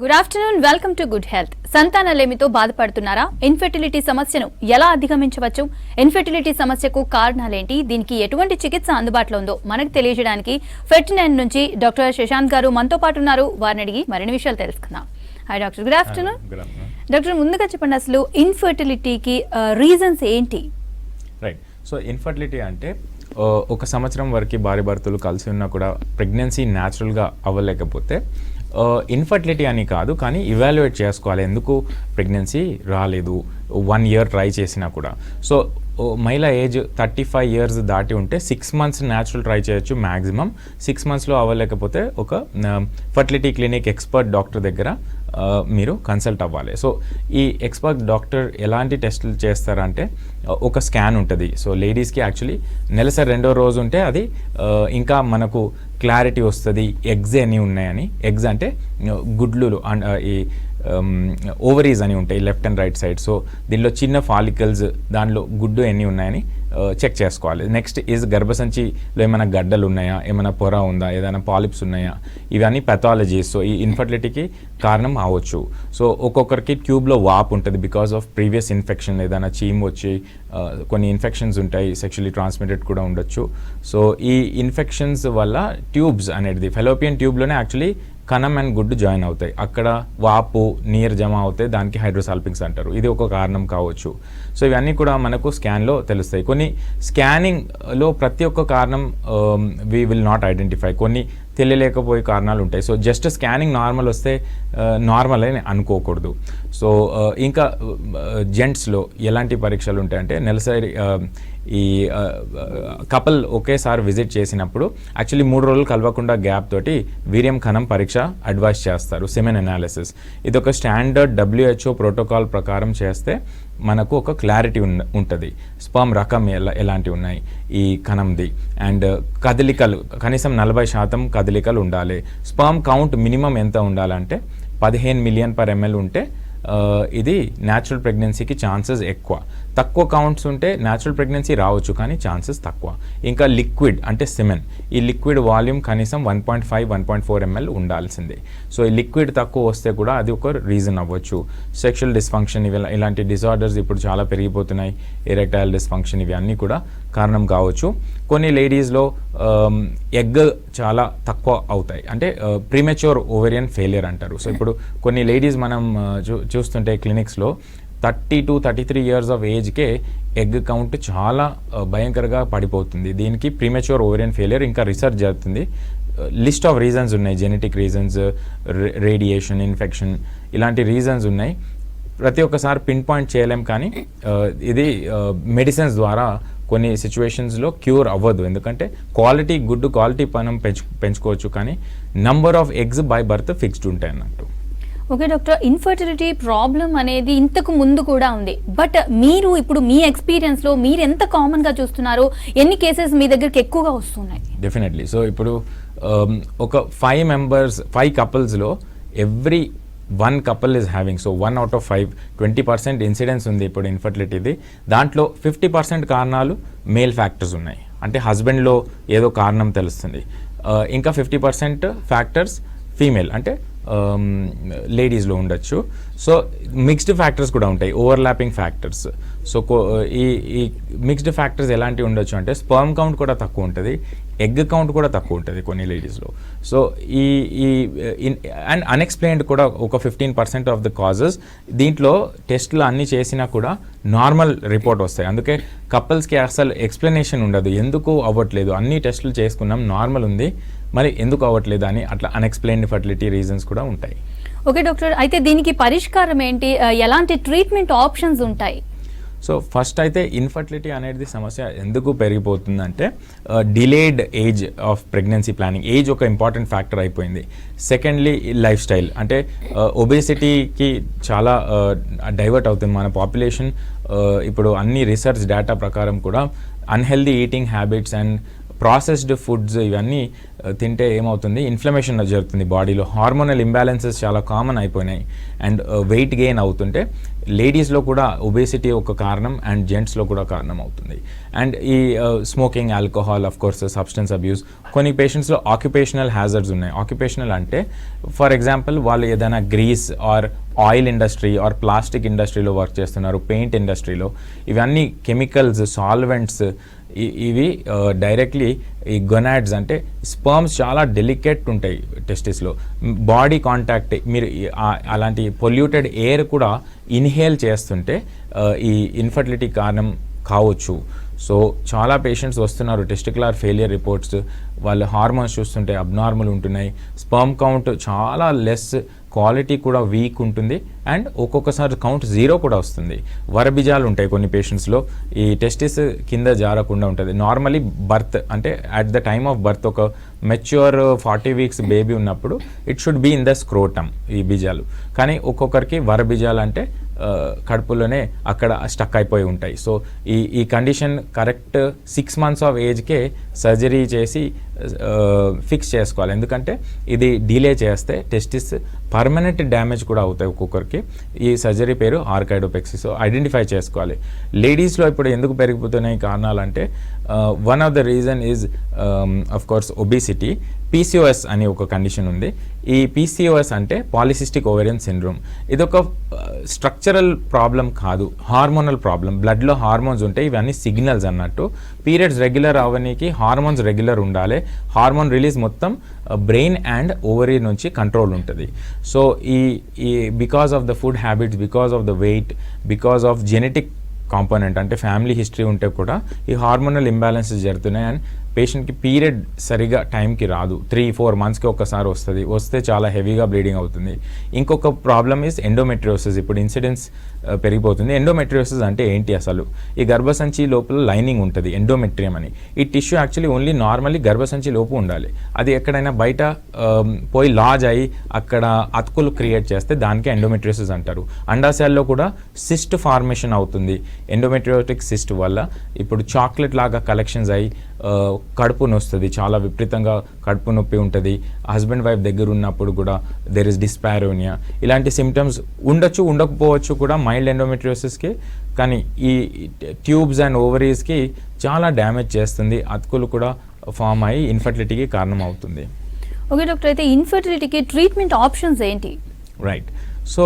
Good afternoon welcome to good health సంతానలేమితో బాధపడుతున్నారా? Infertility సమస్యను ఎలా అధిగమించవచ్చు? ఇన్ఫెర్టిలిటీ సమస్యకు కారణాలేంటి? దీనికి ఎటువంటి చికిత్స అందుబాటులో ఉందో మనకు తెలియజేయడానికి ఫెర్టినైన్ నుంచి డాక్టర్ శశాంత్ గారు మనతో పాటు ఉన్నారు. వారిని అడిగి మరిన్ని విషయాలు తెలుసుకుందాం. Hi doctor. Good afternoon doctor ముందుగా చెప్పండి అసలు ఇన్ఫర్టిలిటీకి రీజన్స్ ఏంటి? రైట్ సో ఇన్ఫర్టిలిటీ అంటే ఒక సంవత్సరం వరకు భార్య భర్తలు కలిసి ఉన్నా కూడా ప్రెగ్నెన్సీ న్యాచురల్గా అవ్వలేకపోతే Uh, ఇన్ఫర్టిలిటీ అని కాదు కానీ ఇవాల్యుయేట్ చేసుకోవాలి. ఎందుకు? ప్రెగ్నెన్సీ రాలేదు. వన్ ఇయర్ ట్రై చేసినా కూడా. సో uh, మహిళ ఏజ్ థర్టీ ఫైవ్ ఇయర్స్ దాటి ఉంటే సిక్స్ మంత్స్ న్యాచురల్ ట్రై చేయొచ్చు మ్యాక్సిమం సిక్స్ మంత్స్లో అవ్వలేకపోతే ఒక ఫర్టిలిటీ క్లినిక్ ఎక్స్పర్ట్ డాక్టర్ దగ్గర మీరు కన్సల్ట్ అవ్వాలి. సో ఈ ఎక్స్పర్ట్ డాక్టర్ ఎలాంటి టెస్టులు చేస్తారంటే ఒక స్కాన్ ఉంటుంది. సో లేడీస్కి యాక్చువల్లీ నెలసరి రెండో రోజు ఉంటే అది ఇంకా మనకు క్లారిటీ వస్తుంది. ఎగ్స్ ఎన్ని ఉన్నాయని. ఎగ్స్ అంటే గుడ్లు అండ్ ఈ ఓవరీస్ అని ఉంటాయి left and right side so దీనిలో చిన్న ఫాలికల్స్ దానిలో గుడ్డు ఎన్ని ఉన్నాయని చెక్ చేసుకోవాలి. నెక్స్ట్ ఈజ్ గర్భసంచిలో ఏమైనా గడ్డలు ఉన్నాయా? ఏమైనా పొర ఉందా? ఏదైనా పాలిప్స్ ఉన్నాయా? ఇవన్నీ పెథాలజీస్ సో ఈ ఇన్ఫర్టిలిటీకి కారణం అవ్వచ్చు. సో ఒక్కొక్కరికి ట్యూబ్లో వాప్ ఉంటుంది బికాస్ ఆఫ్ ప్రీవియస్ ఇన్ఫెక్షన్ ఏదైనా చీమ్ వచ్చి కొన్ని ఇన్ఫెక్షన్స్ ఉంటాయి సెక్షువలీ ట్రాన్స్మిటెడ్ కూడా ఉండొచ్చు. సో ఈ ఇన్ఫెక్షన్స్ వల్ల ట్యూబ్స్ అనేది ఫెలోపియన్ ట్యూబ్లోనే యాక్చువల్లీ కణం అండ్ గుడ్డు జాయిన్ అవుతాయి. అక్కడ వాపు నీరు జమ అవుతాయి. దానికి హైడ్రోసాల్పింగ్స్ అంటారు. ఇది ఒక కారణం కావచ్చు. సో ఇవన్నీ కూడా మనకు స్కాన్లో తెలుస్తాయి. కొన్ని స్కానింగ్లో ప్రతి ఒక్క కారణం వి విల్ నాట్ ఐడెంటిఫై కొన్ని తెలియలేకపోయే కారణాలు ఉంటాయి. సో జస్ట్ స్కానింగ్ నార్మల్ వస్తే నార్మల్ అని అనుకోకూడదు. సో ఇంకా జెంట్స్లో ఎలాంటి పరీక్షలు ఉంటాయంటే నెలసరి ఈ కపల్ ఒకేసారి విజిట్ చేసినప్పుడు యాక్చువల్లీ మూడు రోజులు కలవకుండా గ్యాప్ తోటి వీర్యం కణం పరీక్ష అడ్వైస్ చేస్తారు. Semen analysis. ఇది ఒక స్టాండర్డ్ డబ్ల్యూహెచ్ఓ ప్రోటోకాల్ ప్రకారం చేస్తే మనకు ఒక క్లారిటీ ఉన్న ఉంటుంది. స్పర్మ్ రకం ఎలా ఎలాంటివి ఉన్నాయి? ఈ కణంది. అండ్ కదలికలు కనీసం నలభై శాతం కదలికలు ఉండాలి. స్పర్మ్ కౌంట్ మినిమం ఎంత ఉండాలంటే పదిహేను మిలియన్ పర్ ఎంఎల్ ఉంటే ఇది న్యాచురల్ ప్రెగ్నెన్సీకి ఛాన్సెస్ ఎక్కువ. తక్కువ కౌంట్స్ ఉంటే న్యాచురల్ ప్రెగ్నెన్సీ రావచ్చు కానీ ఛాన్సెస్ తక్కువ. ఇంకా లిక్విడ్ అంటే సిమెన్ ఈ లిక్విడ్ వాల్యూమ్ కనీసం one point five one point four M L ఉండాల్సిందే. సో ఈ లిక్విడ్ తక్కువ వస్తే కూడా అది ఒక రీజన్ అవ్వచ్చు. సెక్షువల్ డిస్ఫంక్షన్ ఇవి ఇలాంటి డిజార్డర్స్ ఇప్పుడు చాలా పెరిగిపోతున్నాయి. ఎరెక్టైల్ డిస్ఫంక్షన్ ఇవి అన్నీ కూడా కారణం కావచ్చు. కొన్ని లేడీస్లో ఎగ్ um, చాలా తక్కువ అవుతాయి. అంటే ప్రీమెచ్యూర్ ఓవేరియన్ ఫెయిలియర్ అంటారు. సో ఇప్పుడు కొన్ని లేడీస్ మనం uh, చూ చూస్తుంటే క్లినిక్స్లో thirty two thirty three years of ఏజ్కే egg count చాలా భయంకరంగా పడిపోతుంది. దీనికి ప్రీమెచ్యూర్ ఓవరియన్ ఫెయిలియర్ ఇంకా రీసెర్చ్ జరుగుతుంది. లిస్ట్ ఆఫ్ రీజన్స్ ఉన్నాయి. జెనెటిక్ రీజన్స్ రేడియేషన్ ఇన్ఫెక్షన్ ఇలాంటి రీజన్స్ ఉన్నాయి. ప్రతి ఒక్కసారి పిన్ పాయింట్ చేయలేం కానీ ఇది మెడిసిన్స్ ద్వారా కొన్ని సిచ్యువేషన్స్లో క్యూర్ అవ్వదు. ఎందుకంటే క్వాలిటీ గుడ్ క్వాలిటీ మనం పెంచు పెంచుకోవచ్చు కానీ number of eggs by birth fixed ఉంటాయి అన్నట్టు ఓకే డాక్టర్. ఇన్ఫర్టిలిటీ ప్రాబ్లం అనేది ఇంతకు ముందు కూడా ఉంది. బట్ మీరు ఇప్పుడు మీ ఎక్స్పీరియన్స్లో మీరు ఎంత కామన్గా చూస్తున్నారు ఎన్ని కేసెస్ మీ దగ్గరికి ఎక్కువగా వస్తున్నాయి? డెఫినెట్లీ సో ఇప్పుడు um, ఒక five members five కపుల్స్లో every one couple is having so one out of five twenty percent incidence ఉంది ఇప్పుడు ఇన్ఫర్టిలిటీది దాంట్లో ఫిఫ్టీ పర్సెంట్ కారణాలు మేల్ ఫ్యాక్టర్స్ ఉన్నాయి. అంటే హస్బెండ్లో ఏదో కారణం తెలుస్తుంది. Uh, ఇంకా ఫిఫ్టీ పర్సెంట్ ఫ్యాక్టర్స్ ఫీమేల్ అంటే Um, లేడీస్లో ఉండొచ్చు. సో మిక్స్డ్ ఫ్యాక్టర్స్ కూడా ఉంటాయి. ఓవర్లాపింగ్ ఫ్యాక్టర్స్ సో ఈ ఈ మిక్స్డ్ ఫ్యాక్టర్స్ ఎలాంటివి ఉండొచ్చు అంటే స్పర్మ్ కౌంట్ కూడా తక్కువ ఉంటుంది. ఎగ్ కౌంట్ కూడా తక్కువ ఉంటుంది కొన్ని లేడీస్లో సో ఈ ఈ అండ్ అన్ఎక్స్ప్లెయిన్డ్ కూడా ఒక fifteen percent of the causes దీంట్లో టెస్ట్లు అన్నీ చేసినా కూడా నార్మల్ రిపోర్ట్ వస్తాయి. అందుకే కపుల్స్కి అసలు ఎక్స్ప్లెనేషన్ ఉండదు. ఎందుకు అవ్వట్లేదు? అన్ని టెస్టులు చేసుకున్నాం నార్మల్ ఉంది. మరి ఎందుకు అవ్వట్లేదు అని అట్లా అన్ఎక్స్ప్లెయిన్డ్ ఫర్టిలిటీ రీజన్స్ కూడా ఉంటాయి. ఓకే డాక్టర్ అయితే దీనికి పరిష్కారం ఏంటి? ఎలాంటి ట్రీట్మెంట్ ఆప్షన్స్ ఉంటాయి? సో ఫస్ట్ అయితే ఇన్ఫర్టిలిటీ అనేది సమస్య ఎందుకు పెరిగిపోతుందంటే delayed age of pregnancy planning age ఒక ఇంపార్టెంట్ ఫ్యాక్టర్ అయిపోయింది. సెకండ్లీ లైఫ్ స్టైల్ అంటే ఒబేసిటీకి చాలా డైవర్ట్ అవుతుంది మన పాపులేషన్ ఇప్పుడు అన్ని రీసెర్చ్ డేటా ప్రకారం కూడా unhealthy eating habits and processed foods ఇవన్నీ తింటే ఏమవుతుంది? ఇన్ఫ్లమేషన్ జరుగుతుంది బాడీలో హార్మోనల్ ఇంబ్యాలెన్సెస్ చాలా కామన్ అయిపోయినాయి. అండ్ వెయిట్ గెయిన్ అవుతుంటే లేడీస్లో కూడా ఒబేసిటీ ఒక కారణం అండ్ జెంట్స్లో కూడా కారణం అవుతుంది. అండ్ ఈ smoking alcohol of course substance abuse కొన్ని పేషెంట్స్లో ఆక్యుపేషనల్ హ్యాజర్డ్స్ ఉన్నాయి. ఆక్యుపేషనల్ అంటే ఫర్ ఎగ్జాంపుల్ వాళ్ళు ఏదైనా grease or oil industry or plastic ఇండస్ట్రీలో వర్క్ చేస్తున్నారు పెయింట్ ఇండస్ట్రీలో ఇవన్నీ కెమికల్స్ సాల్వెంట్స్ ఇవి డైరెక్ట్లీ ఈ గొనాడ్స్ అంటే స్పర్మ్స్ చాలా డెలికేట్ ఉంటాయి టెస్టిస్లో బాడీ కాంటాక్ట్ మీరు అలాంటి పొల్యూటెడ్ ఎయిర్ కూడా ఇన్హేల్ చేస్తుంటే ఈ ఇన్ఫర్టిలిటీ కారణం కావచ్చు. సో చాలా పేషెంట్స్ వస్తున్నారు టెస్టికులర్ ఫెయిలియర్ రిపోర్ట్స్ వాళ్ళ హార్మోన్స్ చూస్తుంటే అబ్నార్మల్ ఉంటున్నాయి. స్పర్మ్ కౌంట్ చాలా లెస్ క్వాలిటీ కూడా వీక్ ఉంటుంది. అండ్ ఒక్కొక్కసారి కౌంట్ జీరో కూడా వస్తుంది. వరబీజాలు ఉంటాయి కొన్ని పేషెంట్స్లో. ఈ టెస్టిస్ కింద జారకుండా ఉంటుంది. నార్మలీ బర్త్ అంటే at the time of birth ఒక మెచ్యూర్ ఫార్టీ వీక్స్ బేబీ ఉన్నప్పుడు it should be in the scrotum ఈ బీజాలు. కానీ ఒక్కొక్కరికి వరబీజాలు అంటే కడుపులోనే అక్కడ స్టక్ అయిపోయి ఉంటాయి. సో ఈ ఈ condition correct six months of ఏజ్కే surgery చేసి ఫిక్స్ చేసుకోవాలి. ఎందుకంటే ఇది డిలే చేస్తే టెస్టిస్ పర్మనెంట్ డ్యామేజ్ కూడా అవుతాయి ఒక్కొక్కరికి. ఈ సర్జరీ పేరు ఆర్కైడోపెక్సిస్ సో ఐడెంటిఫై చేసుకోవాలి. లేడీస్లో ఇప్పుడు ఎందుకు పెరిగిపోతున్నాయి కారణాలంటే one of the reason is of course obesity P C O S అనే ఒక కండిషన్ ఉంది. ఈ పీసీఓఎస్ అంటే పాలిసిస్టిక్ ఓవేరియన్ సిండ్రోమ్. ఇది ఒక స్ట్రక్చరల్ ప్రాబ్లం కాదు హార్మోనల్ ప్రాబ్లం. బ్లడ్లో హార్మోన్స్ ఉంటాయి ఇవన్నీ సిగ్నల్స్ అన్నట్టు. పీరియడ్స్ రెగ్యులర్ అవ్వడానికి హార్మోన్స్ రెగ్యులర్ ఉండాలి. హార్మోన్ రిలీజ్ మొత్తం బ్రెయిన్ అండ్ ఓవరీ నుంచి కంట్రోల్ ఉంటుంది. సో ఈ ఈ because of the food habits because of the weight because of genetic component అంటే ఫ్యామిలీ హిస్టరీ ఉంటే కూడా ఈ హార్మోనల్ ఇంబ్యాలెన్సెస్ జరుగుతున్నాయి. అండ్ పేషెంట్కి పీరియడ్ సరిగా టైంకి రాదు. త్రీ ఫోర్ మంత్స్కి ఒకసారి వస్తుంది. వస్తే చాలా హెవీగా బ్లీడింగ్ అవుతుంది. ఇంకొక ప్రాబ్లమ్ ఇస్ ఎండోమెట్రియోసిస్ ఇప్పుడు ఇన్సిడెన్స్ పెరిగిపోతుంది. ఎండోమెట్రియోసిస్ అంటే ఏంటి అసలు? ఈ గర్భసంచి లోపల లైనింగ్ ఉంటుంది ఎండోమెట్రియం అని. ఈ టిష్యూ యాక్చువల్లీ ఓన్లీ నార్మల్లీ గర్భసంచి లోపు ఉండాలి. అది ఎక్కడైనా బయట పోయి లాజ్ అయ్యి అక్కడ అతుకులు క్రియేట్ చేస్తే దానికి ఎండోమెట్రియోసిస్ అంటారు. అండాశయాల్లో కూడా సిస్ట్ ఫార్మేషన్ అవుతుంది. ఎండోమెట్రియోటిక్ సిస్ట్ వల్ల ఇప్పుడు చాక్లెట్ లాగా కలెక్షన్స్ అయ్యి కడుపు నొస్తుంది. చాలా విపరీతంగా కడుపు నొప్పి ఉంటుంది. హస్బెండ్ వైఫ్ దగ్గర ఉన్నప్పుడు కూడా దెర్ ఇస్ డిస్పారోనియా ఇలాంటి సిమ్టమ్స్ ఉండొచ్చు ఉండకపోవచ్చు కూడా మైల్డ్ ఎండోమెట్రియోసిస్కి కానీ ఈ ట్యూబ్స్ అండ్ ఓవరీస్కి చాలా డ్యామేజ్ చేస్తుంది. అతుకులు కూడా ఫామ్ అయ్యి ఇన్ఫర్టిలిటీకి కారణం అవుతుంది ఓకే డాక్టర్ అయితే ఇన్ఫర్టిలిటీకి ట్రీట్మెంట్ ఆప్షన్స్ ఏంటి? రైట్. సో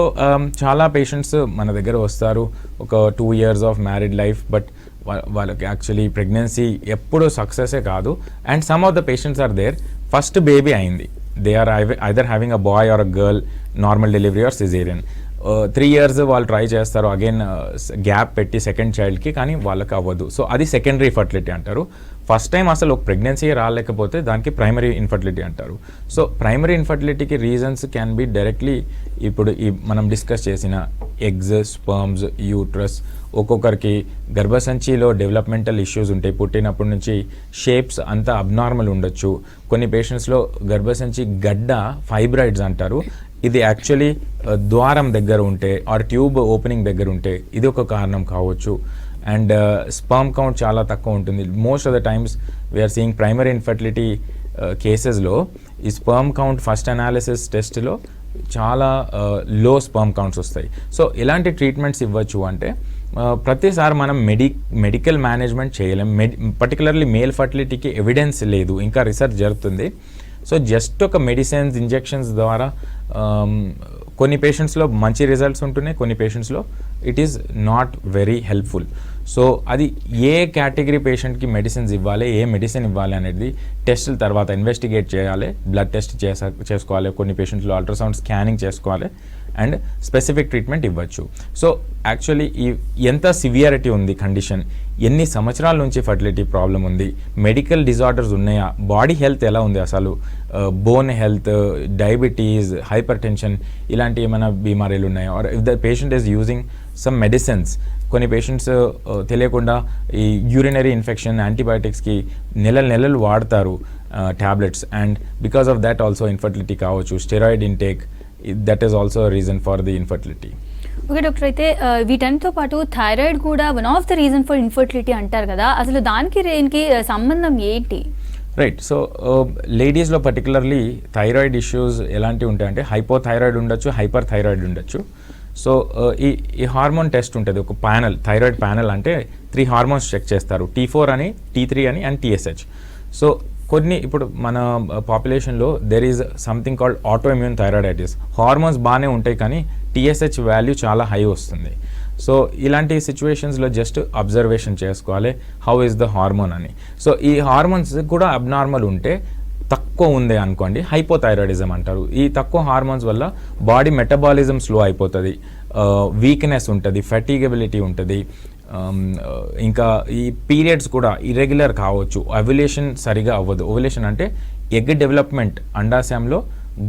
చాలా పేషెంట్స్ మన దగ్గర వస్తారు. ఒక two years of married life but వాళ్ళకి యాక్చువల్లీ ప్రెగ్నెన్సీ ఎప్పుడూ సక్సెసే కాదు. And some of the patients are there. First baby అయింది. They are either having a boy or a girl normal delivery or cesarean three years వాళ్ళు try చేస్తారు. Again gap పెట్టి second చైల్డ్కి కానీ వాళ్ళకి అవ్వదు. సో అది సెకండరీ ఫర్టిలిటీ అంటారు. ఫస్ట్ టైం అసలు ఒక ప్రెగ్నెన్సీ రాలేకపోతే దానికి ప్రైమరీ ఇన్ఫర్టిలిటీ అంటారు. సో ప్రైమరీ ఇన్ఫర్టిలిటీకి రీజన్స్ క్యాన్ బి డైరెక్ట్లీ ఇప్పుడు ఈ మనం డిస్కస్ చేసిన ఎగ్స్ స్పర్మ్స్ యూట్రస్ ఒక్కొక్కరికి గర్భసంచిలో డెవలప్మెంటల్ ఇష్యూస్ ఉంటాయి. పుట్టినప్పటి నుంచి షేప్స్ అంతా అబ్నార్మల్ ఉండొచ్చు. కొన్ని పేషెంట్స్లో గర్భసంచి గడ్డ ఫైబ్రాయిడ్స్ అంటారు. ఇది యాక్చువల్లీ uh, ద్వారం దగ్గర ఉంటే ఆర్ ట్యూబ్ ఓపెనింగ్ దగ్గర ఉంటే ఇది ఒక కారణం కావచ్చు. అండ్ స్పర్మ్ కౌంట్ చాలా తక్కువ ఉంటుంది. Most of the times we're seeing primary infertility కేసెస్లో ఈ స్పర్మ్ కౌంట్ ఫస్ట్ అనాలిసిస్ టెస్ట్లో చాలా లో స్పర్మ్ కౌంట్స్ వస్తాయి. సో ఇలాంటి ట్రీట్మెంట్స్ ఇవ్వచ్చు అంటే uh, ప్రతిసారి మనం మెడి మెడికల్ మేనేజ్మెంట్ చేయలేం. మెడి పర్టికులర్లీ మేల్ ఫర్టిలిటీకి ఎవిడెన్స్ లేదు. ఇంకా రీసెర్చ్ జరుగుతుంది. సో జస్ట్ ఒక మెడిసిన్స్ ఇంజెక్షన్స్ ద్వారా um, కొన్ని పేషెంట్స్లో మంచి రిజల్ట్స్ ఉంటున్నాయి కొన్ని పేషెంట్స్లో it is not very helpful so అది ఏ కేటగిరీ పేషెంట్కి మెడిసిన్స్ ఇవ్వాలి ఏ మెడిసిన్ ఇవ్వాలి అనేది టెస్టుల తర్వాత ఇన్వెస్టిగేట్ చేయాలి బ్లడ్ టెస్ట్ చేసా చేసుకోవాలి కొన్ని పేషెంట్స్లో అల్ట్రాసౌండ్ స్కానింగ్ చేసుకోవాలి. అండ్ స్పెసిఫిక్ ట్రీట్మెంట్ ఇవ్వచ్చు. సో యాక్చువల్లీ ఈ ఎంత సివియారిటీ ఉంది కండిషన్ ఎన్ని సంవత్సరాల నుంచి ఫర్టిలిటీ ప్రాబ్లం ఉంది మెడికల్ డిజార్డర్స్ ఉన్నాయా బాడీ హెల్త్ ఎలా ఉంది అసలు bone health diabetes hypertension ఇలాంటి ఏమైనా బీమారీలు ఉన్నాయా? Or if the patient is using some medicines కొన్ని పేషెంట్స్ తెలియకుండా ఈ యూరినరీ ఇన్ఫెక్షన్ యాంటీబయాటిక్స్కి నెల నెలలు వాడతారు tablets and because of that also infertility కావచ్చు steroid intake that is also reason for the infertility okay doctor. అయితే ఆ, వీటన్నిటితో పాటు థైరాయిడ్ కూడా one of the reason for infertility అంటారు కదా. అసలు దానికి దీనికి సంబంధం ఏంటి? రైట్ సో లేడీస్లో పర్టికులర్లీ థైరాయిడ్ ఇష్యూస్ ఎలాంటివి ఉంటాయంటే హైపోథైరాయిడ్ ఉండొచ్చు హైపర్ థైరాయిడ్ ఉండొచ్చు సో ఈ ఈ హార్మోన్ టెస్ట్ ఉంటుంది. ఒక ప్యానల్ థైరాయిడ్ ప్యానల్ అంటే త్రీ హార్మోన్స్ చెక్ చేస్తారు. టీ ఫోర్ అని టీ త్రీ అని and T S H so కొన్ని ఇప్పుడు మన పాపులేషన్లో there is something called autoimmune thyroiditis hormones బాగానే ఉంటాయి కానీ టీఎస్హెచ్ వాల్యూ చాలా హై వస్తుంది. సో ఇలాంటి సిచ్యువేషన్స్లో జస్ట్ అబ్జర్వేషన్ చేసుకోవాలి. హౌ ఇస్ ద హార్మోన్ అని. సో ఈ హార్మోన్స్ కూడా అబ్నార్మల్ ఉంటే తక్కువ ఉంది అనుకోండి హైపోథైరాయిడిజం అంటారు. ఈ తక్కువ హార్మోన్స్ వల్ల బాడీ మెటబాలిజం స్లో అయిపోతుంది. వీక్నెస్ ఉంటుంది ఫెటిగబిలిటీ ఉంటుంది. Um, uh, ఇంకా ఈ పీరియడ్స్ కూడా ఇర్రెగ్యులర్ కావచ్చు. అవల్యూషన్ సరిగా అవ్వదు. ఓవల్యూషన్ అంటే ఎగ్ డెవలప్మెంట్ అండాశయంలో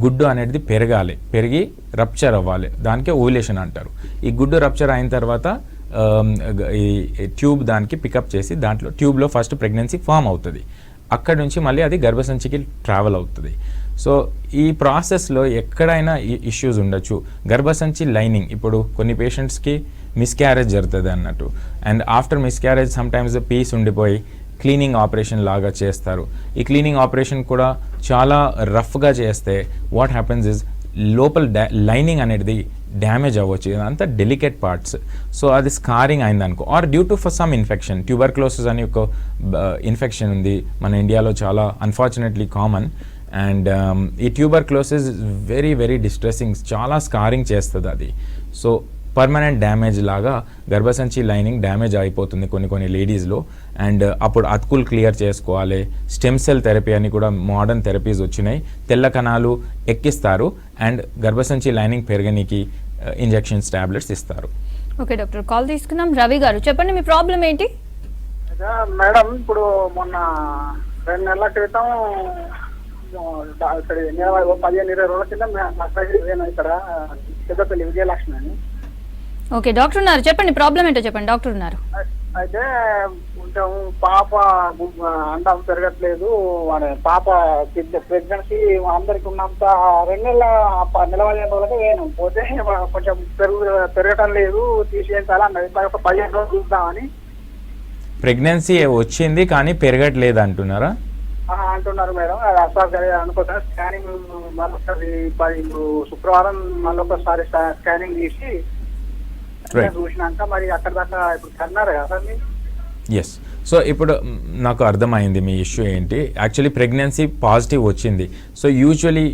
గుడ్డు అనేది పెరగాలి. పెరిగి రప్చర్ అవ్వాలి. దానికే ఓవులేషన్ అంటారు. ఈ గుడ్డు రప్చర్ అయిన తర్వాత um, ఈ ట్యూబ్ దానికి పికప్ చేసి దాంట్లో ట్యూబ్లో ఫస్ట్ ప్రెగ్నెన్సీ ఫామ్ అవుతుంది. అక్కడ నుంచి మళ్ళీ అది గర్భసంచికి ట్రావెల్ అవుతుంది. సో ఈ ప్రాసెస్లో ఎక్కడైనా ఇష్యూస్ ఉండొచ్చు. గర్భసంచి లైనింగ్ ఇప్పుడు కొన్ని పేషెంట్స్కి మిస్క్యారేజ్ జరుగుతుంది అన్నట్టు. And after miscarriage sometimes piece ఉండిపోయి క్లీనింగ్ ఆపరేషన్ లాగా చేస్తారు. ఈ క్లీనింగ్ ఆపరేషన్ కూడా చాలా రఫ్గా చేస్తే వాట్ హ్యాపెన్స్ ఇస్ లోపల లైనింగ్ అనేది డ్యామేజ్ అవ్వచ్చు. ఇదంతా డెలికేట్ పార్ట్స్ సో అది స్కారింగ్ అయిందనుకో or due to for some infection tuberculosis అని ఒక ఇన్ఫెక్షన్ ఉంది. మన ఇండియాలో చాలా అన్ఫార్చునేట్లీ కామన్ అండ్ ఈ ట్యూబర్క్లోసిస్ వెరీ వెరీ డిస్ట్రెసింగ్ చాలా స్కారింగ్ చేస్తుంది అది. సో పర్మనెంట్ డ్యామేజ్ లాగా గర్భసంచి లైనింగ్ డ్యామేజ్ అయిపోతుంది కొన్ని కొన్ని లేడీస్లో అండ్ అప్పుడు అతుకులు క్లియర్ చేసుకోవాలి. స్టెమ్ సెల్ థెరపీ అని కూడా మోడర్న్ థెరపీస్ వచ్చినాయి. తెల్ల కణాలు ఎక్కిస్తారు. అండ్ గర్భసంచి లైనింగ్ పెరగనికి ఇంజెక్షన్స్ టాబ్లెట్స్ ఇస్తారు. ఓకే డాక్టర్ కాల్ తీసుకుందాం రవి గారు చెప్పండి మీ ప్రాబ్లం ఏంటి? మేడం ఇప్పుడు మొన్న రెండు నెలల క్రితం ఇక్కడ పదిహేను ఇరవై రోజుల కింద ఇక్కడ పెద్దపల్లి విజయలక్ష్మి అని ఓకే డాక్టర్ ఉన్నారు. చెప్పండి ప్రాబ్లం ఏంటో చెప్పండి. డాక్టర్ ఉన్నారు. అయి- అయితే కొంచెం పాప అండం పెరగట్లేదు పాప ప్రెగ్నెన్సీ అందరికి ఉన్నంత రెండు నెలల ప- నెల పదిహేను రోజులకి వేయను. పోతే కొంచెం పెరుగు పెరగటం లేదు. తీసేయించాలి అన్నది. మరి ఒక పదిహేను రోజులు చూద్దామని. ప్రెగ్నెన్సీ వచ్చింది కానీ పెరగట్లేదు అంటున్నారా? ఆ, అంటున్నారు మేడం. అది అసలు అనుకుంటున్నా స్కానింగ్ మళ్ళొకసారి ప- ఇప్పుడు శుక్రవారం మళ్ళొకసారి స్కా- స్కానింగ్ తీసి. చూసినాక మరి అక్కడ దాకా ఇప్పుడు కన్నారు కదా సార్ మీరు ఎస్ సో ఇప్పుడు నాకు అర్థమైంది మీ ఇష్యూ ఏంటి. యాక్చువల్లీ ప్రెగ్నెన్సీ పాజిటివ్ వచ్చింది. సో యూజువలీ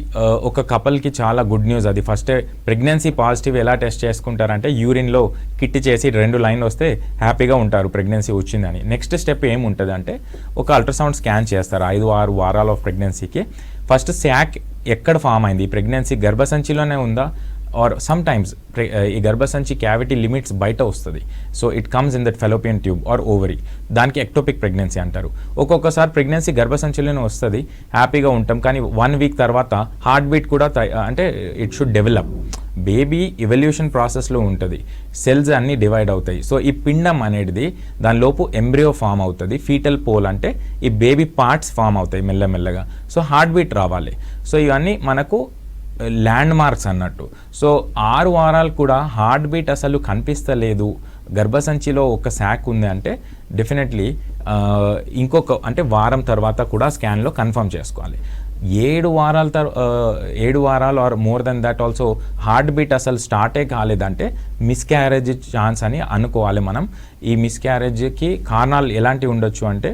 ఒక కపుల్కి చాలా గుడ్ న్యూస్ అది. ఫస్ట్ ప్రెగ్నెన్సీ పాజిటివ్ ఎలా టెస్ట్ చేసుకుంటారంటే యూరిన్లో కిట్ చేసి రెండు లైన్ వస్తే హ్యాపీగా ఉంటారు ప్రెగ్నెన్సీ వచ్చిందని. నెక్స్ట్ స్టెప్ ఏముంటుంది అంటే ఒక అల్ట్రాసౌండ్ స్కాన్ చేస్తారు ఐదు ఆరు వారాల ఆఫ్ ప్రెగ్నెన్సీకి ఫస్ట్ శాక్ ఎక్కడ ఫామ్ అయింది? ప్రెగ్నెన్సీ గర్భసంచిలోనే ఉందా? ఆర్ సమ్ టైమ్స్ ఈ గర్భసంచి క్యావిటీ లిమిట్స్ బయట వస్తుంది. So it comes in that fallopian tube or ovary దానికి ఎక్టోపిక్ ప్రెగ్నెన్సీ అంటారు. ఒక్కొక్కసారి ప్రెగ్నెన్సీ గర్భసంచిలోనే వస్తుంది హ్యాపీగా ఉంటాం కానీ వన్ వీక్ తర్వాత హార్ట్ బీట్ కూడా uh, అంటే it should develop baby evolution ప్రాసెస్లో ఉంటుంది. సెల్స్ అన్నీ డివైడ్ అవుతాయి. సో ఈ పిండం అనేది దానిలోపు ఎంబ్రియో ఫామ్ అవుతుంది. ఫీటల్ పోల్ అంటే ఈ బేబీ పార్ట్స్ ఫామ్ అవుతాయి మెల్లమెల్లగా. సో హార్ట్ బీట్ రావాలి. సో ఇవన్నీ మనకు ల్యాండ్ మార్క్స్ అన్నట్టు. సో ఆరు వారాలు కూడా హార్ట్ బీట్ అసలు కనిపిస్తలేదు. గర్భసంచిలో ఒక శాక్ ఉంది అంటే డెఫినెట్లీ ఇంకొక అంటే వారం తర్వాత కూడా స్కాన్లో కన్ఫర్మ్ చేసుకోవాలి. ఏడు వారాల తర్ ఏడు వారాలు or more then that also heart beat అసలు స్టార్టే కాలేదంటే మిస్క్యారేజ్ ఛాన్స్ అని అనుకోవాలి మనం. ఈ మిస్క్యారేజ్కి కారణాలు ఎలాంటివి ఉండొచ్చు అంటే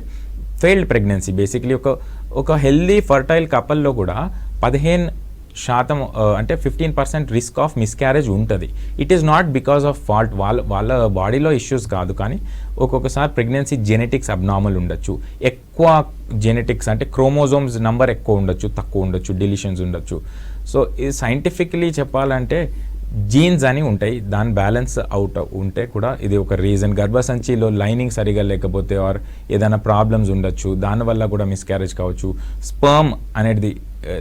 ఫెయిల్డ్ ప్రెగ్నెన్సీ బేసిక్లీ ఒక ఒక హెల్దీ ఫర్టైల్ కపల్లో కూడా పదిహేను శాతం అంటే fifteen percent risk of miscarriage ఉంటుంది. It is not because of fault వాళ్ళ వాళ్ళ బాడీలో ఇష్యూస్ కాదు కానీ ఒక్కొక్కసారి ప్రెగ్నెన్సీ జెనెటిక్స్ అబ్నార్మల్ ఉండొచ్చు. ఎక్కువ జెనెటిక్స్ అంటే క్రోమోజోమ్స్ నంబర్ ఎక్కువ ఉండొచ్చు తక్కువ ఉండొచ్చు డిలిషన్స్ ఉండొచ్చు. సో ఇది సైంటిఫికలీ చెప్పాలంటే జీన్స్ అని ఉంటాయి. దాని బ్యాలెన్స్ అవుట్ ఉంటే కూడా ఇది ఒక రీజన్ గర్భసంచిలో లైనింగ్ సరిగా లేకపోతే ఆర్ ఏదైనా ప్రాబ్లమ్స్ ఉండొచ్చు. దానివల్ల కూడా మిస్క్యారేజ్ కావచ్చు. స్పర్మ్ అనేది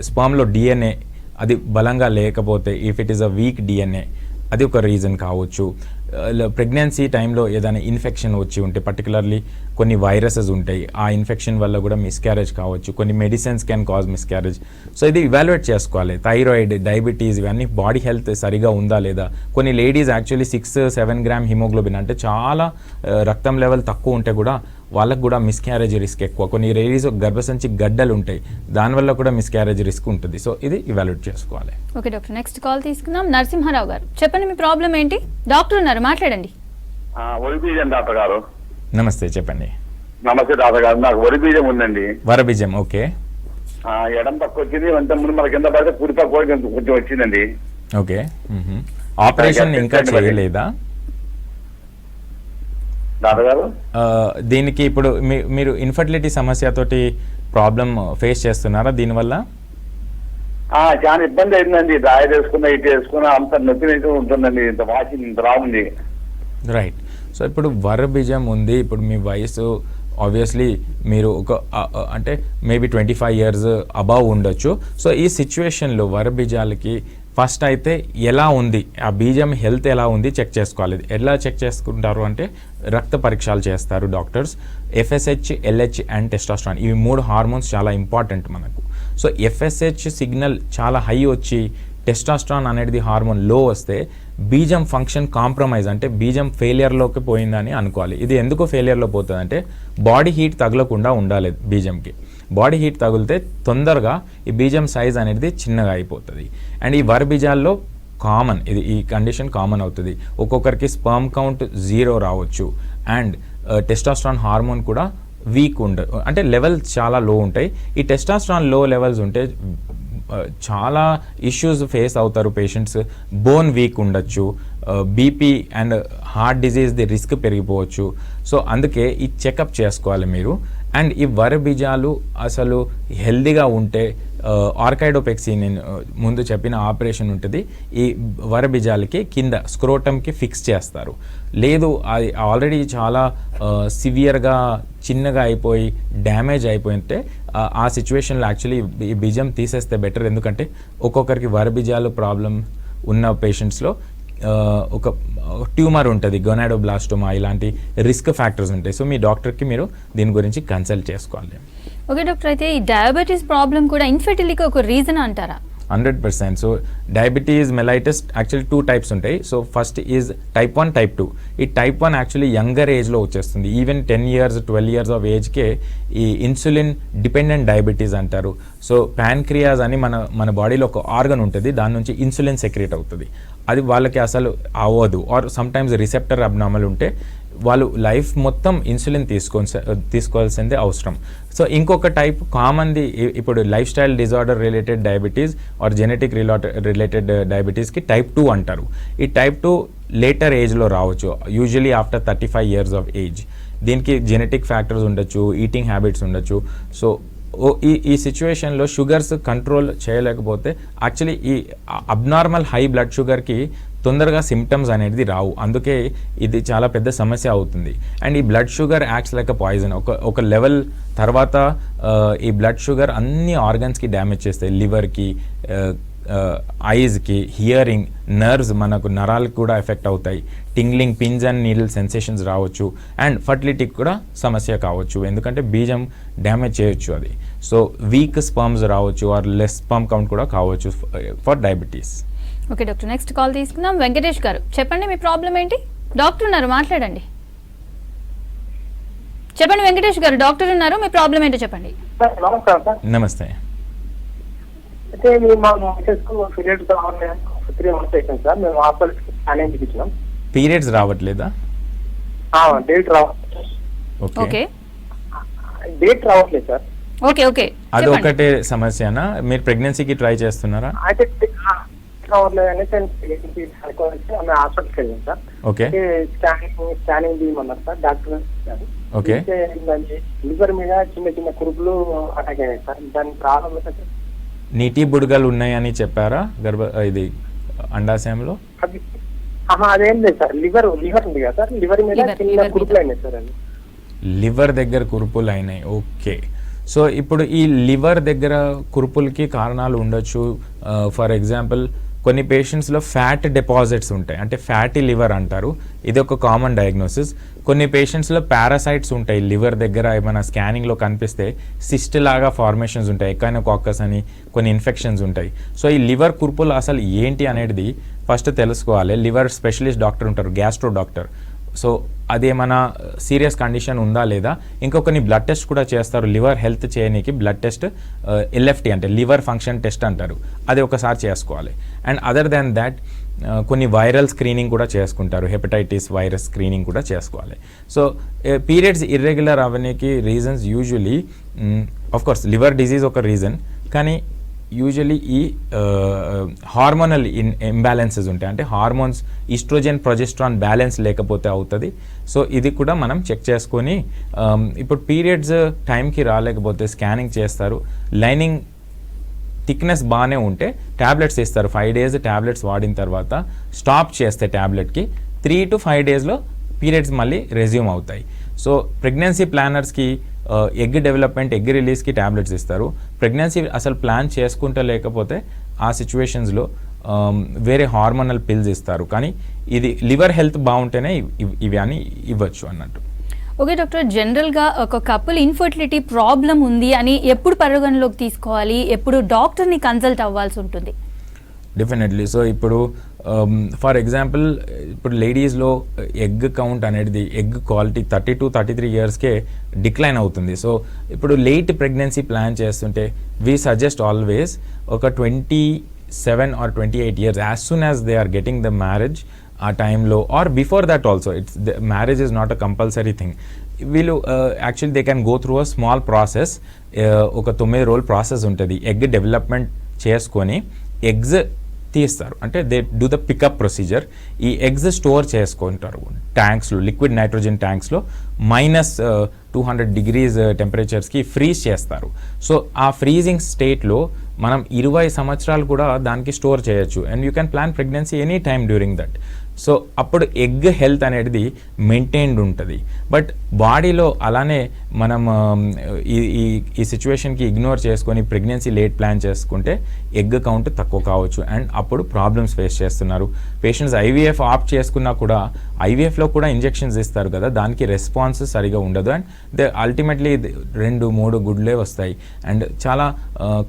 స్పర్మ్లో డిఎన్ఏ అది బలంగా లేకపోతే if it is a weak DNA అది ఒక రీజన్ కావచ్చు. Uh, ప్రెగ్నెన్సీ టైంలో ఏదైనా ఇన్ఫెక్షన్ వచ్చి ఉంటే పర్టికులర్లీ కొన్ని వైరసెస్ ఉంటాయి ఆ ఇన్ఫెక్షన్ వల్ల కూడా మిస్క్యారేజ్ కావచ్చు. కొన్ని medicines can cause miscarriage so ఇది ఇవాల్యుయేట్ చేసుకోవాలి. థైరాయిడ్ డయాబెటీస్ ఇవన్నీ బాడీ హెల్త్ సరిగా ఉందా లేదా? కొన్ని ladies actually six seven gram hemoglobin అంటే చాలా uh, రక్తం లెవెల్ తక్కువ ఉంటే కూడా వాళ్ళకు కూడా మిస్క్యారేజ్ రిస్క్ ఎక్కువ. కొన్ని లేడీస్ గర్భసంచి గడ్డలు ఉంటాయి. దానివల్ల కూడా మిస్క్యారేజ్ రిస్క్ ఉంటుంది. సో ఇది ఇవాల్యుయేట్ చేసుకోవాలి. ఓకే డాక్టర్ నెక్స్ట్ కాల్ తీసుకుందాం. నరసింహారావు గారు. చెప్పండి మీ ప్రాబ్లం ఏంటి? డాక్టర్ ఉన్నారు మాట్లాడండి. ఆ, వరి బీజం డాక్టర్ గారు. నమస్తే చెప్పండి. నమస్తే డాక్టర్ గారు. నాకు వరి బీజం ఉందండి. వరబీజం ఓకే. ఆ, ఎడం పక్క వచ్చింది అంత ముందు మన కింద పడితే కుడి పక్క కొంచెం కొంచెం వచ్చిందండి. ఓకే. ఆపరేషన్ ఇంకా చేయలేదా? దీనికి ఇప్పుడు మీరు ఇన్ఫర్టిలిటీ సమస్యతోటి ప్రాబ్లం ఫేస్ చేస్తున్నారా? దీనివల్ల? ఆ, చాలా ఇబ్బంది అయిందండి. దాయ చేసుకున్నా ఇటు చేసుకున్నా అంత నొప్పి ఉంటుందండి. ఇంత వాచింగ్ ఇంత రావుంది రైట్ సో ఇప్పుడు వరబీజం ఉంది. ఇప్పుడు మీ వయసు ఆబ్వియస్లీ మీరు ఒక అంటే maybe twenty five years above ఉండొచ్చు. సో ఈ సిచ్యువేషన్లో వరబీజాలకి ఫస్ట్ అయితే ఎలా ఉంది? ఆ బీజం హెల్త్ ఎలా ఉంది చెక్ చేసుకోవాలి. ఎలా చెక్ చేసుకుంటారు అంటే రక్త పరీక్షలు చేస్తారు doctors. FSH LH and testosterone ఇవి మూడు హార్మోన్స్ చాలా ఇంపార్టెంట్ మనకు. సో ఎఫ్ఎస్హెచ్ సిగ్నల్ చాలా హై వచ్చి టెస్టాస్ట్రాన్ అనేది హార్మోన్లో వస్తే బీజం ఫంక్షన్ కాంప్రమైజ్ అంటే బీజం ఫెయిలియర్లోకి పోయిందని అనుకోవాలి. ఇది ఎందుకు ఫెయిలియర్లో పోతుంది అంటే బాడీ హీట్ తగలకుండా ఉండాలి బీజంకి. బాడీ హీట్ తగిలితే తొందరగా ఈ బీజం సైజ్ అనేది చిన్నగా అయిపోతుంది. అండ్ ఈ వర బీజాల్లో కామన్ ఇది ఈ కండిషన్ కామన్ అవుతుంది. ఒక్కొక్కరికి స్పర్మ్ కౌంట్ జీరో రావచ్చు. అండ్ టెస్టాస్ట్రాన్ హార్మోన్ కూడా వీక్ ఉండ అంటే లెవెల్స్ చాలా లో ఉంటాయి. ఈ టెస్టాస్ట్రాన్లో లెవెల్స్ ఉంటే చాలా ఇష్యూస్ ఫేస్ అవుతారు పేషెంట్స్. బోన్ వీక్ ఉండొచ్చు. బీపీ అండ్ హార్ట్ డిజీజ్ది రిస్క్ పెరిగిపోవచ్చు. సో అందుకే ఈ చెకప్ చేసుకోవాలి మీరు. అండ్ ఈ వరి బీజాలు అసలు హెల్దీగా ఉంటే ఆర్కైడోపెక్సీ నేను ముందు చెప్పిన ఆపరేషన్ ఉంటుంది. ఈ వర బీజాలకి కింద స్క్రోటంకి ఫిక్స్ చేస్తారు. లేదు అది ఆల్రెడీ చాలా సివియర్గా చిన్నగా అయిపోయి డ్యామేజ్ అయిపోయింటే ఆ సిచ్యువేషన్లో యాక్చువల్లీ ఈ బీజం తీసేస్తే బెటర్. ఎందుకంటే ఒక్కొక్కరికి వర బీజాలు ప్రాబ్లం ఉన్న పేషెంట్స్లో ఒక ట్యూమర్ ఉంటుంది గొనాడోబ్లాస్టోమా ఇలాంటి రిస్క్ ఫ్యాక్టర్స్ ఉంటాయి. సో మీ డాక్టర్కి మీరు దీని గురించి కన్సల్ట్ చేసుకోవాలి. Okay doctor. అయితే ఈ డయాబెటీస్ ప్రాబ్లం కూడా ఇన్ఫెర్టిలిటీకి ఒక రీజన్ అంటారా? Hundred percent. So diabetes mellitus actually two types ఉంటాయి. So first is type one type two ఈ టైప్ వన్ యాక్చువల్లీ యంగర్ ఏజ్లో వచ్చేస్తుంది. Even ten years twelve years of ఏజ్కే ఈ ఇన్సులిన్ డిపెండెంట్ డయాబెటీస్ అంటారు. సో ప్యాన్క్రియాస్ అని మన మన బాడీలో ఒక ఆర్గన్ ఉంటుంది. దాని నుంచి ఇన్సులిన్ సెక్రేట్ అవుతుంది. అది వాళ్ళకి అసలు అవ్వదు. ఆర్ సమ్టైమ్స్ రిసెప్టర్ అబ్నామల్ ఉంటే వాళ్ళు లైఫ్ మొత్తం ఇన్సులిన్ తీసుకో తీసుకోవాల్సిందే అవసరం. సో ఇంకొక టైప్ కామన్ది ఇప్పుడు life style disorder related diabetes or genetic related డయాబెటీస్కి type two అంటారు. ఈ టైప్ టూ లేటర్ ఏజ్లో రావచ్చు usually after thirty five years of age. దీనికి జెనెటిక్ ఫ్యాక్టర్స్ ఉండొచ్చు ఈటింగ్ హ్యాబిట్స్ ఉండొచ్చు. సో ఓ ఈ ఈ సిచ్యువేషన్లో షుగర్స్ కంట్రోల్ చేయలేకపోతే యాక్చువల్లీ ఈ అబ్నార్మల్ హై బ్లడ్ షుగర్కి తొందరగా సిమ్టమ్స్ అనేది రావు. అందుకే ఇది చాలా పెద్ద సమస్య అవుతుంది. అండ్ ఈ blood sugar acts like poison ఒక ఒక లెవెల్ తర్వాత ఈ బ్లడ్ షుగర్ అన్ని ఆర్గన్స్కి డ్యామేజ్ చేస్తాయి. లివర్కి ఐజ్కి హియరింగ్ నర్వ్స్ మనకు నరాలకు కూడా ఎఫెక్ట్ అవుతాయి. Tingling pins and needle sensations రావచ్చు. అండ్ ఫర్టిలిటీకి కూడా సమస్య కావచ్చు. ఎందుకంటే బీజం డ్యామేజ్ చేయొచ్చు అది. సో వీక్ స్పర్మ్స్ రావచ్చు ఆర్ లెస్ స్పర్మ్ కౌంట్ కూడా కావచ్చు for diabetes okay doctor. Next call తీసుకుందాం. వెంకటేష్ గారు చెప్పండి మీ ప్రాబ్లం ఏంటి? డాక్టర్ ఉన్నారు మాట్లాడండి. చెప్పండి వెంకటేష్ గారు డాక్టర్ ఉన్నారు మీ ప్రాబ్లం ఏంటో చెప్పండి. సార్ నమస్కారం సార్. నమస్తే. అయితే మా మిసెస్కు పీరియడ్ కావాలి త్రీ మంత్స్ అయిపోయింది సార్. మేము హాస్పిటల్ స్కానింగ్ ఇచ్చినాం పీరియడ్స్ రావట్లేదా? డేట్ రావట్లేదు ఓకే. డేట్ రావట్లేదు సార్. Okay okay. అది. ఒకటే సమస్యనా? మీరు ప్రెగ్నెన్సీకి ట్రై చేస్తున్నారా? అయితే రావట్లేదు అనేసి ఆమె హాస్పిటల్కి వెళ్ళింది sir. Okay. Scanning scanning తీయమన్నారు sir doctor garu. Okay. Liver మీద చిన్న చిన్న కురుపులు అటాక్ అయ్యాయి సార్. దాని సార్ నీటి బుడగలు ఉన్నాయని చెప్పారా? గర్భ ఇది అండాశయంలో? అది లేదు సార్. లివర్ లివర్ ఉంది కదా సార్. లివర్ మీద చిన్న. కురుపులు అయినాయి సార్ అది లివర్ దగ్గర కురుపులు అయినాయి. ఓకే. సో ఇప్పుడు ఈ లివర్ దగ్గర కురుపులకి కారణాలు ఉండొచ్చు. ఫర్ ఎగ్జాంపుల్ కొన్ని పేషెంట్స్లో ఫ్యాట్ డిపాజిట్స్ ఉంటాయి. అంటే ఫ్యాటీ లివర్ అంటారు. ఇది ఒక కామన్ డయాగ్నోసిస్ కొన్ని పేషెంట్స్లో పారాసైట్స్ ఉంటాయి. లివర్ దగ్గర ఏమైనా స్కానింగ్లో కనిపిస్తే సిస్ట్ లాగా ఫార్మేషన్స్ ఉంటాయి. ఎకైనోకాకస్ అని కొన్ని ఇన్ఫెక్షన్స్ ఉంటాయి. సో ఈ లివర్ కుర్పులు అసలు ఏంటి అనేది ఫస్ట్ తెలుసుకోవాలి. లివర్ స్పెషలిస్ట్ డాక్టర్ ఉంటారు. గ్యాస్ట్రో డాక్టర్ సో అదేమైనా సీరియస్ కండిషన్ ఉందా లేదా? ఇంకొకరిని బ్లడ్ టెస్ట్ కూడా చేస్తారు. లివర్ హెల్త్ చేయనీకి బ్లడ్ టెస్ట్ ఎల్ఎఫ్టీ అంటే లివర్ ఫంక్షన్ టెస్ట్ అంటారు. అది ఒకసారి చేసుకోవాలి. అండ్ అదర్ దాన్ దాట్ కొన్ని వైరల్ స్క్రీనింగ్ కూడా చేసుకుంటారు. హెపటైటిస్ వైరస్ స్క్రీనింగ్ కూడా చేసుకోవాలి. సో పీరియడ్స్ ఇర్రెగ్యులర్ అవ్వనీకి reasons usually of course liver disease ఒక రీజన్ కానీ యూజువలీ ఈ హార్మోనల్ ఇన్ ఇంబ్యాలెన్సెస్ ఉంటాయి. అంటే హార్మోన్స్ ఈస్ట్రోజెన్ ప్రొజెస్ట్రాన్ బ్యాలెన్స్ లేకపోతే అవుతుంది. సో ఇది కూడా మనం చెక్ చేసుకొని ఇప్పుడు పీరియడ్స్ టైంకి రాలేకపోతే స్కానింగ్ చేస్తారు. లైనింగ్ థిక్నెస్ బాగానే ఉంటే ట్యాబ్లెట్స్ ఇస్తారు ఫైవ్ డేస్ ట్యాబ్లెట్స్ వాడిన తర్వాత స్టాప్ చేస్తే ట్యాబ్లెట్కి త్రీ టు ఫైవ్ డేస్లో పీరియడ్స్ మళ్ళీ రెజ్యూమ్ అవుతాయి. సో ప్రెగ్నెన్సీ ప్లానర్స్కి ఎగ్ డెవలప్మెంట్ ఎగ్ రిలీజ్కి ట్యాబ్లెట్స్ ఇస్తారు. ప్రెగ్నెన్సీ అసలు ప్లాన్ చేసుకుంటూ లేకపోతే ఆ సిచ్యువేషన్స్లో వేరే హార్మోనల్ పిల్స్ ఇస్తారు. కానీ ఇది లివర్ హెల్త్ బాగుంటేనే ఇవ్- ఇవి అని ఇవ్వచ్చు అన్నట్టు. ఓకే డాక్టర్ జనరల్గా ఒక కపుల్ ఇన్ఫర్టిలిటీ ప్రాబ్లం ఉంది అని ఎప్పుడు పరిగణలోకి తీసుకోవాలి? ఎప్పుడు డాక్టర్ని కన్సల్ట్ అవ్వాల్సి ఉంటుంది? డెఫినెట్లీ సో ఇప్పుడు ఫర్ ఎగ్జాంపుల్ ఇప్పుడు లేడీస్లో ఎగ్ కౌంట్ అనేది egg quality thirty to thirty three ఇయర్స్కే decline అవుతుంది. సో ఇప్పుడు లేట్ ప్రెగ్నెన్సీ ప్లాన్ చేస్తుంటే వీ సజెస్ట్ ఆల్వేస్ ఒక twenty seven or twenty eight years as soon as they are getting the marriage ఆ టైంలో or before that also it's the marriage is not a compulsory thing వీళ్ళు actually they can go through a small process ఒక తొమ్మిది రోజుల process ఉంటుంది. Egg development చేసుకొని eggs తీస్తారు. అంటే they do the pickup procedure ఈ ఎగ్స్ స్టోర్ చేసుకుంటారు. ట్యాంక్స్లో లిక్విడ్ నైట్రోజన్ ట్యాంక్స్లో మైనస్ టూ హండ్రెడ్ డిగ్రీస్ టెంపరేచర్స్కి ఫ్రీజ్ చేస్తారు. సో ఆ ఫ్రీజింగ్ స్టేట్లో మనం ఇరవై సంవత్సరాలు కూడా దానికి స్టోర్ చేయొచ్చు. And you can plan pregnancy any time during that so అప్పుడు ఎగ్ హెల్త్ అనేది మెయింటైన్డ్ ఉంటుంది. బట్ బాడీలో అలానే మనం ఈ ఈ ఈ సిచ్యువేషన్కి ఇగ్నోర్ చేసుకొని ప్రెగ్నెన్సీ లేట్ ప్లాన్ చేసుకుంటే ఎగ్ కౌంట్ తక్కువ కావచ్చు. అండ్ అప్పుడు ప్రాబ్లమ్స్ ఫేస్ చేస్తున్నారు. పేషెంట్స్ ఐవీఎఫ్ ఆప్ట్ చేసుకున్నా కూడా ఐవీఎఫ్లో కూడా ఇంజెక్షన్స్ ఇస్తారు కదా దానికి రెస్పాన్స్ సరిగా ఉండదు. అండ్ దే అల్టిమేట్లీ రెండు మూడు గుడ్లే వస్తాయి. అండ్ చాలా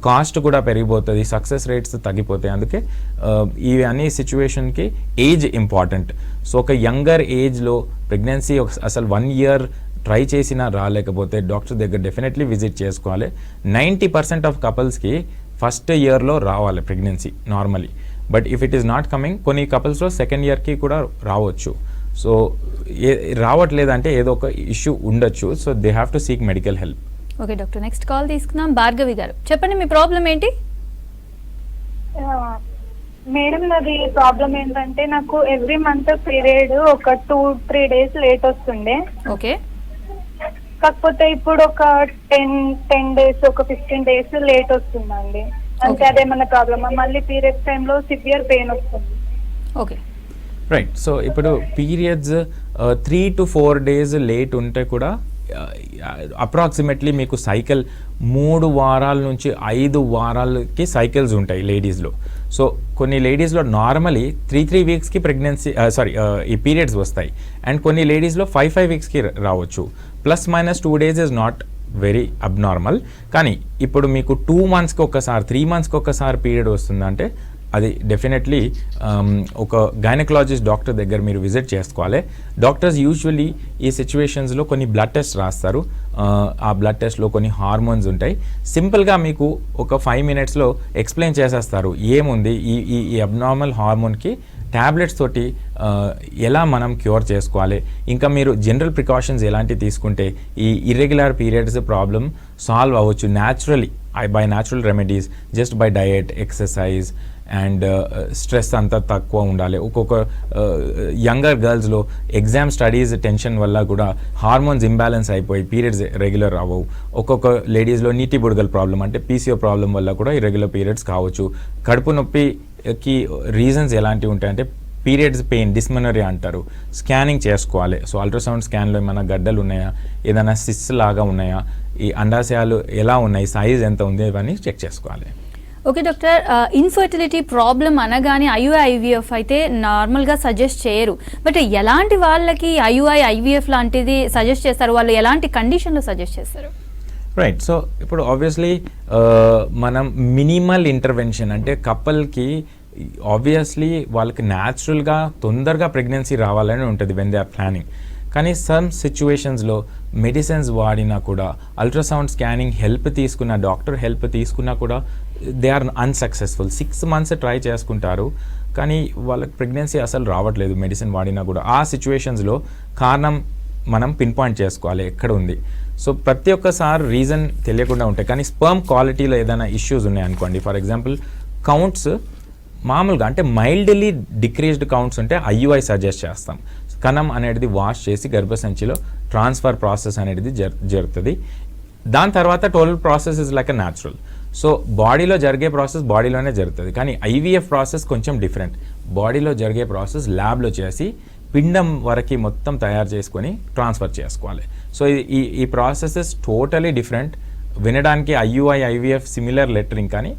కాస్ట్ కూడా పెరిగిపోతుంది సక్సెస్ రేట్స్ తగ్గిపోతాయి. అందుకే ఇవి ఈ అన్ని సిచ్యువేషన్కి ఏజ్ ఇంపార్టెంట్. సో ఒక యంగర్ ఏజ్లో ప్రెగ్నెన్సీ అసలు వన్ ఇయర్ ట్రై చేసినా రాలేకపోతే డాక్టర్ దగ్గర డెఫినెట్లీ విజిట్ చేసుకోవాలి. నైంటీ పర్సెంట్ ఆఫ్ కపుల్స్కి ఫస్ట్ ఇయర్లో రావాలి pregnancy normally. But if it is not coming కొన్ని కపుల్స్లో సెకండ్ ఇయర్కి కూడా రావచ్చు. సో ఏ రావట్లేదంటే ఏదో ఒక ఇష్యూ ఉండొచ్చు. So they have to seek medical help. Okay doctor next call తీసుకుందాం. భార్గవి గారు చెప్పండి మీ ప్రాబ్లం ఏంటి? మేడం నాది ప్రాబ్లం ఏంటంటే నాకు ఎవ్రీ మంత్ పీరియడ్ ఒక టూ త్రీ డేస్ లేట్ వస్తుండే. ఓకే. కాకపోతే ఇప్పుడు ఒక టెన్ టెన్ డేస్ ఒక ఫిఫ్టీన్ డేస్ లేట్ వస్తుందండి. అంటే. అదేమన్నా ప్రాబ్లమా మళ్ళీ పీరియడ్ టైంలో సివియర్ పెయిన్ వస్తుంది. ఓకే రైట్ సో ఇప్పుడు periods three to four days late ఉంటే కూడా అప్రాక్సిమేట్లీ మీకు సైకిల్ మూడు వారాల నుంచి ఐదు వారాలకి సైకిల్స్ ఉంటాయి లేడీస్లో సో కొన్ని లేడీస్లో నార్మలీ త్రీ త్రీ వీక్స్కి ప్రెగ్నెన్సీ సారీ ఈ పీరియడ్స్ వస్తాయి. అండ్ కొన్ని లేడీస్లో ఫైవ్ ఫైవ్ వీక్స్కి రావచ్చు. Plus minus two days is not very abnormal. కానీ ఇప్పుడు మీకు టూ మంత్స్కి ఒక్కసారి త్రీ మంత్స్కి ఒక్కసారి పీరియడ్ వస్తుందంటే అది డెఫినెట్లీ ఒక గైనకలాజిస్ట్ డాక్టర్ దగ్గర మీరు విజిట్ చేసుకోవాలి. డాక్టర్స్ యూజువల్లీ ఈ సిచ్యువేషన్స్లో కొన్ని బ్లడ్ టెస్ట్ రాస్తారు. ఆ, ఆ బ్లడ్ టెస్ట్లో కొన్ని హార్మోన్స్ ఉంటాయి. సింపుల్గా మీకు ఒక ఫైవ్ మినిట్స్లో ఎక్స్ప్లెయిన్ చేసేస్తారు. ఏముంది? ఈ ఈ ఈ అబ్నార్మల్ హార్మోన్కి ట్యాబ్లెట్స్ తోటి ఎలా మనం క్యూర్ చేసుకోవాలి? ఇంకా మీరు జనరల్ ప్రికాషన్స్ ఎలాంటివి తీసుకుంటే ఈ ఇర్రెగ్యులర్ పీరియడ్స్ ప్రాబ్లమ్ సాల్వ్ అవ్వచ్చు naturally by natural remedies just by diet exercise and stress అంతా తక్కువ ఉండాలి. ఒక్కొక్క యంగర్ గర్ల్స్లో ఎగ్జామ్ స్టడీస్ టెన్షన్ వల్ల కూడా హార్మోన్స్ ఇంబ్యాలెన్స్ అయిపోయి పీరియడ్స్ రెగ్యులర్ అవ్వవు. ఒక్కొక్క లేడీస్లో నీటి బుడగల ప్రాబ్లం అంటే పీసీఓ ప్రాబ్లం వల్ల కూడా ఇరెగ్యులర్ పీరియడ్స్ కావచ్చు. కడుపు నొప్పి కి రీజన్స్ ఎలాంటివి ఉంటాయంటే పీరియడ్స్ పెయిన్ డిస్మనరీ అంటారు. స్కానింగ్ చేసుకోవాలి. సో అల్ట్రాసౌండ్ స్కాన్లో ఏమైనా గడ్డలు ఉన్నాయా? ఏదైనా సిస్ లాగా ఉన్నాయా? ఈ అండాశయాలు ఎలా ఉన్నాయి? సైజ్ ఎంత ఉంది? ఇవన్నీ చెక్ చేసుకోవాలి. ఓకే డాక్టర్ ఇన్ఫర్టిలిటీ ప్రాబ్లం అనగానే ఐయుఐ ఐవీఎఫ్ అయితే నార్మల్గా సజెస్ట్ చేయరు. బట్ ఎలాంటి వాళ్ళకి ఐయుఐ ఐవీఎఫ్ లాంటిది సజెస్ట్ చేస్తారు? వాళ్ళు ఎలాంటి కండిషన్లో సజెస్ట్ చేస్తారు? రైట్ సో ఇప్పుడు ఆబ్వియస్లీ uh, మనం మినిమల్ ఇంటర్వెన్షన్ అంటే కపుల్కి ఆబ్వియస్లీ వాళ్ళకి న్యాచురల్గా తొందరగా ప్రెగ్నెన్సీ రావాలని ఉంటుంది వెన్ దే ఆర్ ప్లానింగ్ కానీ సమ్ సిచ్యువేషన్స్లో మెడిసిన్స్ వాడినా కూడా అల్ట్రాసౌండ్ స్కానింగ్ హెల్ప్ తీసుకున్న డాక్టర్ హెల్ప్ తీసుకున్నా కూడా they are unsuccessful six months try చేసుకుంటారు కానీ వాళ్ళకి ప్రెగ్నెన్సీ అసలు రావట్లేదు మెడిసిన్ వాడినా కూడా. ఆ సిచ్యువేషన్స్లో కారణం మనం పిన్ పాయింట్ చేసుకోవాలి ఎక్కడ ఉంది. సో ప్రతి ఒక్కసారి రీజన్ తెలియకుండా ఉంటాయి. కానీ స్పర్మ్ క్వాలిటీలో ఏదైనా ఇష్యూస్ ఉన్నాయనుకోండి ఫర్ ఎగ్జాంపుల్ కౌంట్స్ మామూలుగా అంటే మైల్డ్లీ డిక్రీజ్డ్ కౌంట్స్ ఉంటే ఐయుఐ సజెస్ట్ చేస్తాం. కణం అనేది వాష్ చేసి గర్భసంచిలో ట్రాన్స్ఫర్ ప్రాసెస్ అనేది జరు జరుగుతుంది. దాని తర్వాత total process is like a natural so బాడీలో జరిగే ప్రాసెస్ బాడీలోనే జరుగుతుంది. కానీ ఐవీఎఫ్ ప్రాసెస్ కొంచెం డిఫరెంట్ బాడీలో జరిగే ప్రాసెస్ ల్యాబ్లో చేసి పిండం వరకు మొత్తం తయారు చేసుకొని ట్రాన్స్ఫర్ చేసుకోవాలి. సో ఈ ఈ ప్రాసెసెస్ టోటలీ డిఫరెంట్ వినడానికి ఐయుఐ ఐవీఎఫ్ సిమిలర్ లెటరింగ్ కానీ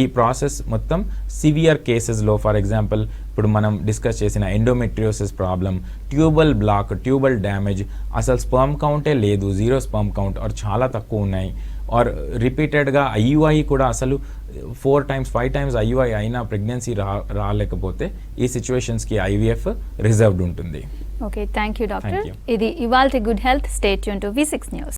ఈ ప్రాసెస్ మొత్తం సివియర్ కేసెస్లో ఫర్ ఎగ్జాంపుల్ ఇప్పుడు మనం డిస్కస్ చేసిన endometriosis problem tubal block tubal damage అసలు స్పర్మ్ కౌంటే లేదు జీరో స్పర్మ్ కౌంట్ ఆర్ చాలా తక్కువ ఉన్నాయి. ఆర్ రిపీటెడ్గా ఐయుఐ కూడా అసలు four times five times IUI అయినా ప్రెగ్నెన్సీ రా రాలేకపోతే ఈ సిచ్యువేషన్స్కి ఐవీఎఫ్ రిజర్వ్డ్ ఉంటుంది. Okay thank you doctor you. ఇది ఇవాల్టి గుడ్ హెల్త్ స్టేట్ యూన్ టు వి సిక్స్ న్యూస్